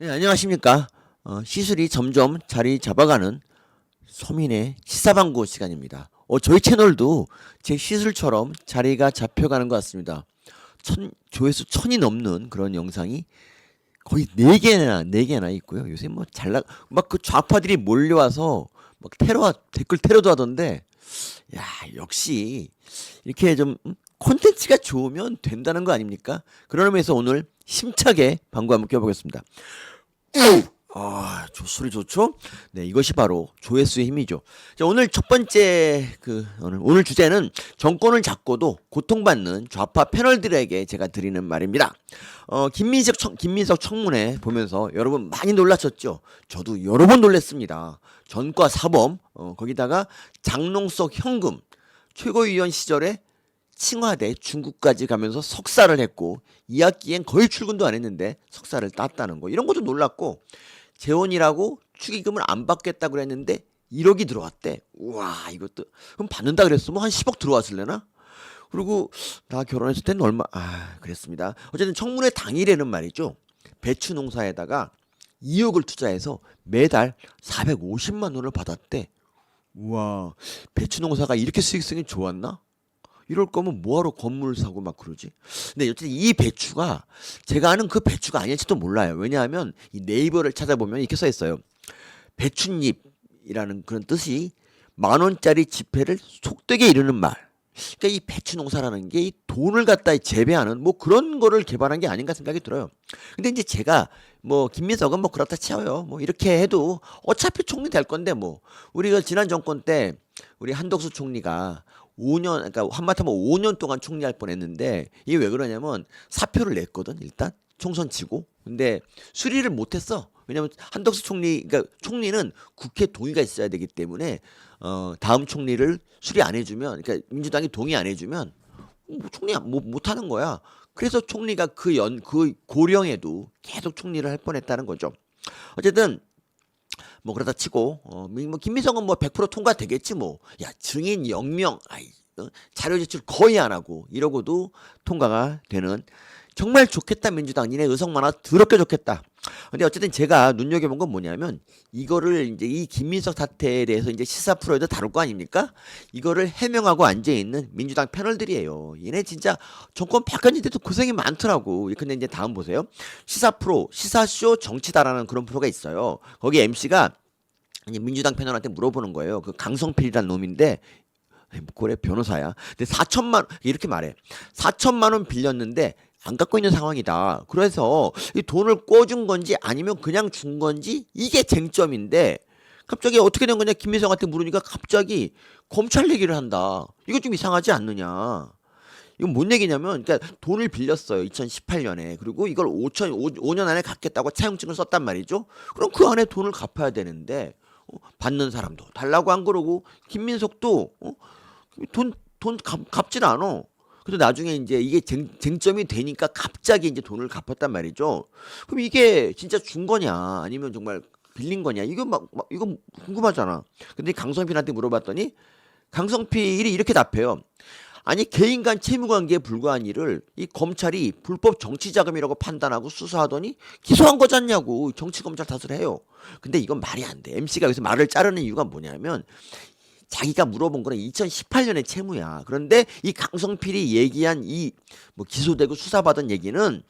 네, 안녕하십니까. 어, 시술이 점점 자리 잡아가는 서민의 시사방구 시간입니다. 어, 저희 채널도 제 시술처럼 자리가 잡혀가는 것 같습니다. 천, 조회수 천이 넘는 그런 영상이 거의 네 개나 네 개나 있고요. 요새 뭐 잘나 막 그 좌파들이 몰려와서 막 테러 댓글 테러도 하던데 야 역시 이렇게 좀 음, 콘텐츠가 좋으면 된다는 거 아닙니까? 그런 의미에서 오늘 힘차게 방구 한번 껴보겠습니다. 아, 저 소리 좋죠? 네, 이것이 바로 조회수의 힘이죠. 자, 오늘 첫 번째 그 오늘 오늘 주제는 정권을 잡고도 고통받는 좌파 패널들에게 제가 드리는 말입니다. 어, 김민석 청, 김민석 청문회 보면서 여러분 많이 놀라셨죠? 저도 여러 번 놀랐습니다. 전과 사범 어, 거기다가 장롱석 현금 최고위원 시절에 칭화대 중국까지 가면서 석사를 했고 2학기엔 거의 출근도 안 했는데 석사를 땄다는 거 이런 것도 놀랐고 재혼이라고 축의금을 안 받겠다고 그랬는데 1억이 들어왔대. 우와 이것도 그럼 받는다 그랬으면 한 10억 들어왔을래나? 그리고 나 결혼했을 때는 얼마 아 그랬습니다. 어쨌든 청문회 당일에는 말이죠. 배추 농사에다가 2억을 투자해서 매달 450만 원을 받았대. 우와 배추 농사가 이렇게 수익성이 좋았나? 이럴 거면 뭐하러 건물을 사고 막 그러지? 근데 어쨌든 이 배추가 제가 아는 그 배추가 아닐지도 몰라요. 왜냐하면 이 네이버를 찾아보면 이렇게 써 있어요. 배춧잎이라는 그런 뜻이 만 원짜리 지폐를 속되게 이르는 말. 그러니까 이 배추 농사라는 게 이 돈을 갖다 재배하는 뭐 그런 거를 개발한 게 아닌가 생각이 들어요. 근데 이제 제가 뭐 김민석은 뭐 그렇다 치어요. 뭐 이렇게 해도 어차피 총리 될 건데 뭐 우리가 지난 정권 때 우리 한덕수 총리가 5년 그러니까 한마디하면 5년 동안 총리할 뻔했는데 이게 왜 그러냐면 사표를 냈거든 일단. 총선 치고. 근데 수리를 못했어. 왜냐면 한덕수 총리 그러니까 총리는 국회 동의가 있어야 되기 때문에 어 다음 총리를 수리 안 해주면 그러니까 민주당이 동의 안 해주면 뭐 총리 못 못하는 거야. 그래서 총리가 그 연 그 고령에도 계속 총리를 할 뻔했다는 거죠. 어쨌든 뭐 그러다 치고 어, 미- 뭐 김미성은 뭐 100% 통과 되겠지 뭐. 야 증인 영명 아이 어, 자료 제출 거의 안 하고 이러고도 통과가 되는 정말 좋겠다 민주당 니네 의석 많아 더럽게 좋겠다. 근데 어쨌든 제가 눈여겨본 건 뭐냐면 이거를 이제 이 김민석 사태에 대해서 이제 시사 프로에도 다룰 거 아닙니까? 이거를 해명하고 앉아 있는 민주당 패널들이에요. 얘네 진짜 정권 바뀌었는데도 고생이 많더라고. 근데 이제 다음 보세요. 시사 프로, 시사쇼 정치다라는 그런 프로가 있어요. 거기 MC가 민주당 패널한테 물어보는 거예요. 그 강성필이라는 놈인데 고래 변호사야. 근데 4천만 원 이렇게 말해. 4천만 원 빌렸는데 안 갖고 있는 상황이다. 그래서 이 돈을 꿔준 건지 아니면 그냥 준 건지 이게 쟁점인데 갑자기 어떻게 된 거냐 김미성한테 물으니까 갑자기 검찰 얘기를 한다. 이거 좀 이상하지 않느냐. 이건 뭔 얘기냐면 그러니까 돈을 빌렸어요. 2018년에. 그리고 이걸 5천 5, 년 안에 갚겠다고 차용증을 썼단 말이죠. 그럼 그 안에 돈을 갚아야 되는데 어, 받는 사람도 달라고 안 그러고 김민석도 어? 돈, 돈 갚, 갚질 않아. 그래서 나중에 이제 이게 쟁, 쟁점이 되니까 갑자기 이제 돈을 갚았단 말이죠. 그럼 이게 진짜 준 거냐 아니면 정말 빌린 거냐 이거 막, 막 이거 궁금하잖아. 근데 강성필한테 물어봤더니 강성필이 이렇게 답해요. 아니 개인 간 채무 관계에 불과한 일을 이 검찰이 불법 정치 자금이라고 판단하고 수사하더니 기소한 거잖냐고 정치 검찰 탓을 해요. 근데 이건 말이 안 돼. MC가 여기서 말을 자르는 이유가 뭐냐면 자기가 물어본 거는 2018년의 채무야. 그런데 이 강성필이 얘기한 이 뭐 기소되고 수사받은 얘기는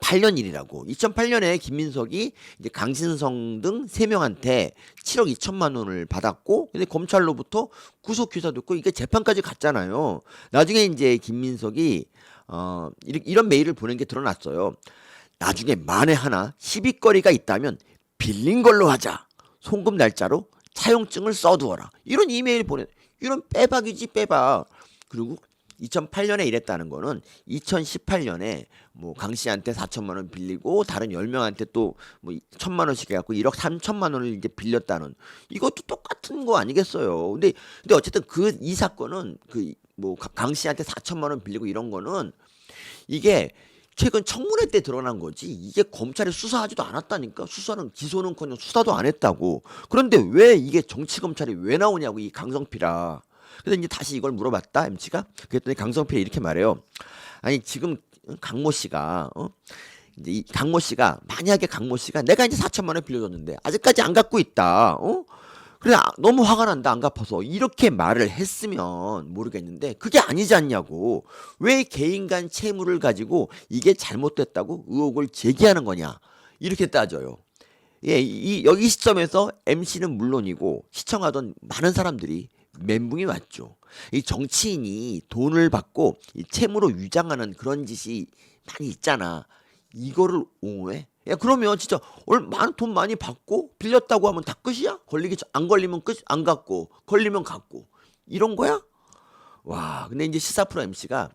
2008년 일이라고. 2008년에 김민석이 이제 강신성 등 세 명한테 7억 2천만 원을 받았고, 근데 검찰로부터 구속 기사됐고 이게 재판까지 갔잖아요. 나중에 이제 김민석이 어 이런 메일을 보낸 게 드러났어요. 나중에 만에 하나 시비거리가 있다면 빌린 걸로 하자. 송금 날짜로 차용증을 써두어라. 이런 이메일 보내. 이런 빼박이지 빼박. 그리고 2008년에 이랬다는 거는 2018년에 뭐 강 씨한테 4천만 원 빌리고 다른 10명한테 또뭐 1천만 원씩 해 갖고 1억 3천만 원을 이제 빌렸다는 이것도 똑같은 거 아니겠어요. 근데 근데 어쨌든 그 이 사건은 그 뭐 강 씨한테 4천만 원 빌리고 이런 거는 이게 최근 청문회 때 드러난 거지 이게 검찰이 수사하지도 않았다니까 수사는 기소는커녕 수사도 안 했다고 그런데 왜 이게 정치 검찰이 왜 나오냐고 이 강성필아 그래서 이제 다시 이걸 물어봤다 MC가 그랬더니 강성필이 이렇게 말해요 아니 지금 강모 씨가 어? 이제 이 강모 씨가 만약에 강모 씨가 내가 이제 4천만 원 빌려줬는데 아직까지 안 갚고 있다. 어? 그래 아, 너무 화가 난다 안 갚아서 이렇게 말을 했으면 모르겠는데 그게 아니지 않냐고 왜 개인 간 채무를 가지고 이게 잘못됐다고 의혹을 제기하는 거냐 이렇게 따져요. 예, 이 여기 시점에서 MC는 물론이고 시청하던 많은 사람들이 멘붕이 왔죠. 이 정치인이 돈을 받고 이 채무로 위장하는 그런 짓이 많이 있잖아. 이거를 옹호해? 야 그러면 진짜 얼마 돈 많이 받고 빌렸다고 하면 다 끝이야? 걸리기 전- 안 걸리면 끝, 안 갚고 걸리면 갚고 이런 거야? 와, 근데 이제 시사 프로 MC가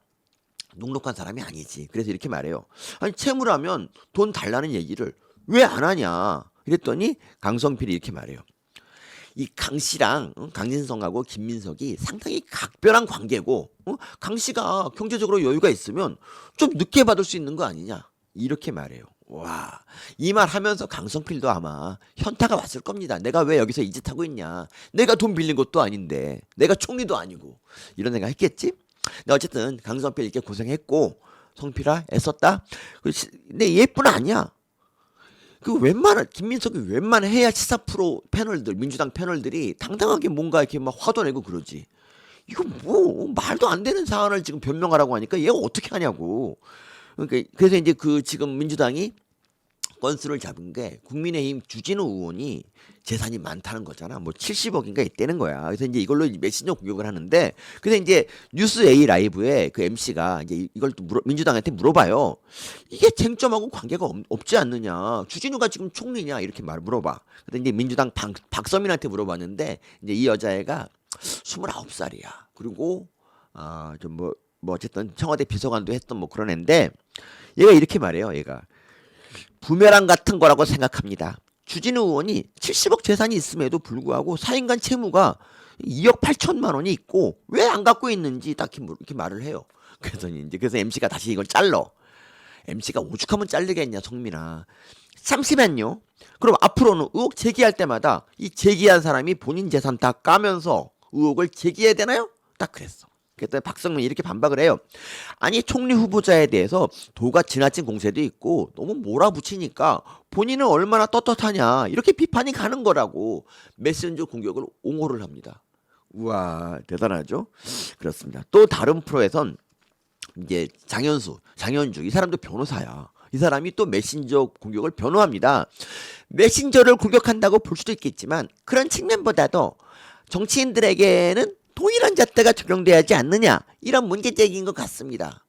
녹록한 사람이 아니지. 그래서 이렇게 말해요. 아니 채무라면 돈 달라는 얘기를 왜 안 하냐? 이랬더니 강성필이 이렇게 말해요. 이 강 씨랑 어, 강진성하고 김민석이 상당히 각별한 관계고 어? 강 씨가 경제적으로 여유가 있으면 좀 늦게 받을 수 있는 거 아니냐 이렇게 말해요. 와, 이 말 하면서 강성필도 아마 현타가 왔을 겁니다. 내가 왜 여기서 이 짓 하고 있냐? 내가 돈 빌린 것도 아닌데, 내가 총리도 아니고 이런 생각 했겠지? 근데 어쨌든 강성필 이렇게 고생했고 성필아 애썼다. 그 시- 근데 얘뿐 아니야. 그 웬만한 김민석이 웬만해야 시사 프로 패널들 민주당 패널들이 당당하게 뭔가 이렇게 막 화도 내고 그러지. 이거 뭐 말도 안 되는 사안을 지금 변명하라고 하니까 얘가 어떻게 하냐고. 그러니까 그래서 이제 그 지금 민주당이 건수를 잡은 게 국민의힘 주진우 의원이 재산이 많다는 거잖아. 뭐 70억인가 있다는 거야. 그래서 이제 이걸로 메신저 공격을 하는데 근데 이제 뉴스 A 라이브에 그 MC가 이제 이- 이걸 또 물어, 민주당한테 물어봐요. 이게 쟁점하고 관계가 없, 없지 않느냐. 주진우가 지금 총리냐 이렇게 말 물어봐. 근데 이제 민주당 박, 박서민한테 물어봤는데 이제 이 여자애가 29살이야. 그리고 아좀 뭐 뭐 어쨌든 청와대 비서관도 했던 뭐 그런 애인데 얘가 이렇게 말해요. 얘가 부메랑 같은 거라고 생각합니다. 주진우 의원이 70억 재산이 있음에도 불구하고 사인간 채무가 2억 8천만 원이 있고 왜 안 갖고 있는지 딱히 물- 이렇게 말을 해요. 그래서 이제 그래서 MC가 다시 이걸 잘러. MC가 오죽하면 잘리겠냐 성민아. 잠시만요. 그럼 앞으로는 의혹 제기할 때마다 이 제기한 사람이 본인 재산 다 까면서 의혹을 제기해야 되나요? 딱 그랬어. 그랬더니 박성민이 이렇게 반박을 해요. 아니 총리 후보자에 대해서 도가 지나친 공세도 있고 너무 몰아붙이니까 본인은 얼마나 떳떳하냐 이렇게 비판이 가는 거라고 메신저 공격을 옹호를 합니다. 우와 대단하죠? 그렇습니다. 또 다른 프로에선 이제 장현수, 장현주 이 사람도 변호사야. 이 사람이 또 메신저 공격을 변호합니다. 메신저를 공격한다고 볼 수도 있겠지만 그런 측면보다도 정치인들에게는 동일한 잣대가 적용돼야 하지 않느냐 이런 문제 제기인 것 같습니다.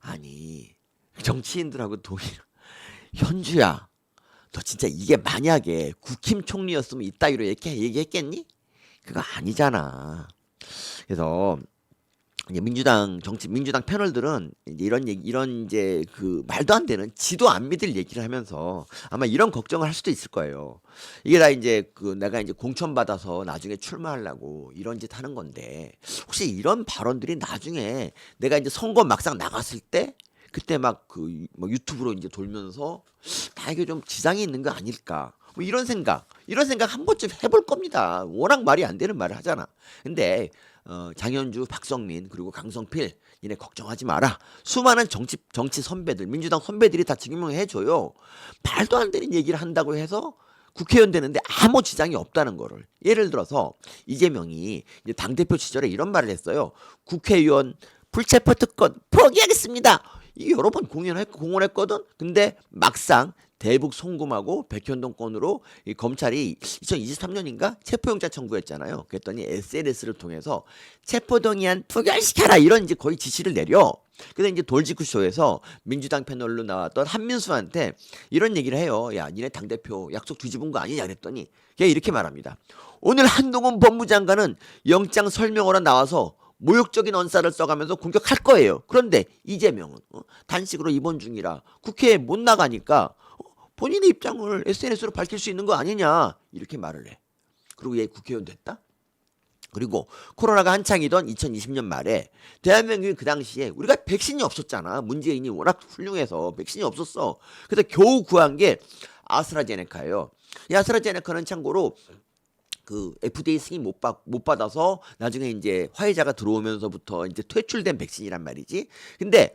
아니 정치인들하고 동일 현주야 너 진짜 이게 만약에 국힘 총리였으면 이따위로 이렇게 얘기했겠니? 그거 아니잖아. 그래서 이제 민주당 정치 민주당 패널들은 이제 이런 얘기 이런 이제 그 말도 안 되는 지도 안 믿을 얘기를 하면서 아마 이런 걱정을 할 수도 있을 거예요. 이게 다 이제 그 내가 이제 공천 받아서 나중에 출마하려고 이런 짓 하는 건데 혹시 이런 발언들이 나중에 내가 이제 선거 막상 나갔을 때 그때 막그뭐 유튜브로 이제 돌면서 다 이게 좀 지장이 있는 거 아닐까? 뭐 이런 생각, 이런 생각 한 번쯤 해볼 겁니다. 워낙 말이 안 되는 말을 하잖아. 근데 어, 장현주, 박성민 그리고 강성필 니네 걱정하지 마라. 수많은 정치 정치 선배들, 민주당 선배들이 다 증명해 줘요. 말도 안 되는 얘기를 한다고 해서 국회의원 되는데 아무 지장이 없다는 거를. 예를 들어서 이재명이 이제 당 대표 시절에 이런 말을 했어요. 국회의원 불체포 특권 포기하겠습니다. 이게 여러 번 공연했 공언했거든. 근데 막상 대북 송금하고 백현동 건으로 이 검찰이 2023년인가 체포영장 청구했잖아요. 그랬더니 SNS를 통해서 체포동의안 부결시켜라 이런 이제 거의 지시를 내려. 그래서 이제 돌직구쇼에서 민주당 패널로 나왔던 한민수한테 이런 얘기를 해요. 야, 니네 당 대표 약속 뒤집은 거 아니냐 그랬더니 걔 이렇게 말합니다. 오늘 한동훈 법무장관은 영장 설명으로 나와서 모욕적인 언사를 써가면서 공격할 거예요. 그런데 이재명은 어, 단식으로 입원 중이라 국회에 못 나가니까 어, 본인의 입장을 SNS로 밝힐 수 있는 거 아니냐 이렇게 말을 해. 그리고 얘 국회의원 됐다? 그리고 코로나가 한창이던 2020년 말에 대한민국이 그 당시에 우리가 백신이 없었잖아. 문재인이 워낙 훌륭해서 백신이 없었어. 그래서 겨우 구한 게 아스트라제네카예요. 이 아스트라제네카는 참고로 그 FDA 승인 못, 받, 못 받아서 나중에 이제 화이자가 들어오면서부터 이제 퇴출된 백신이란 말이지. 근데 그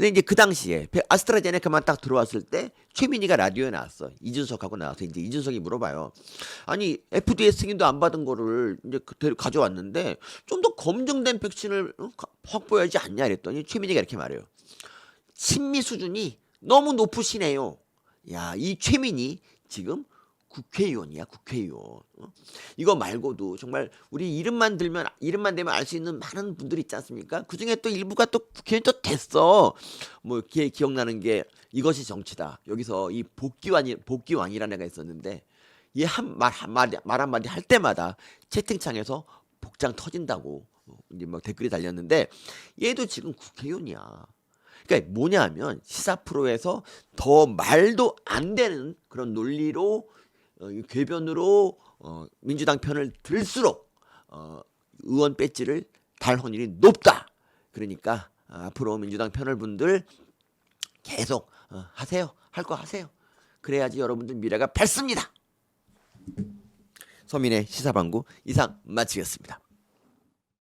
근데 이제 그 당시에 베- 아스트라제네카만 딱 들어왔을 때 최민희가 라디오에 나왔어. 이준석하고 나와서 이제 이준석이 물어봐요. 아니 FDA 승인도 안 받은 거를 이제 그대로 가져왔는데 좀 더 검증된 백신을 어, 가- 확보해야지 않냐 이랬더니 최민희가 이렇게 말해요. 친미 수준이 너무 높으시네요. 야, 이 최민희 지금 국회의원이야, 국회의원. 어? 이거 말고도 정말 우리 이름만 들면 이름만 되면 알 수 있는 많은 분들이 있지 않습니까? 그 중에 또 일부가 또 국회의원 또 됐어. 뭐 기, 기억나는 게 이것이 정치다. 여기서 이 복귀왕이 복귀왕이라는 애가 있었는데 얘 한 말 한마디 말 한마디 할 때마다 채팅창에서 복장 터진다고 어, 이제 막 댓글이 달렸는데 얘도 지금 국회의원이야. 그러니까 뭐냐면 시사 프로에서 더 말도 안 되는 그런 논리로 궤변으로 어, 민주당 편을 들수록 어, 의원 배지를 달 확률이 높다. 그러니까 아, 앞으로 민주당 편을 분들 계속 어, 하세요. 할 거 하세요. 그래야지 여러분들 미래가 밝습니다. 서민의 시사방구 이상 마치겠습니다.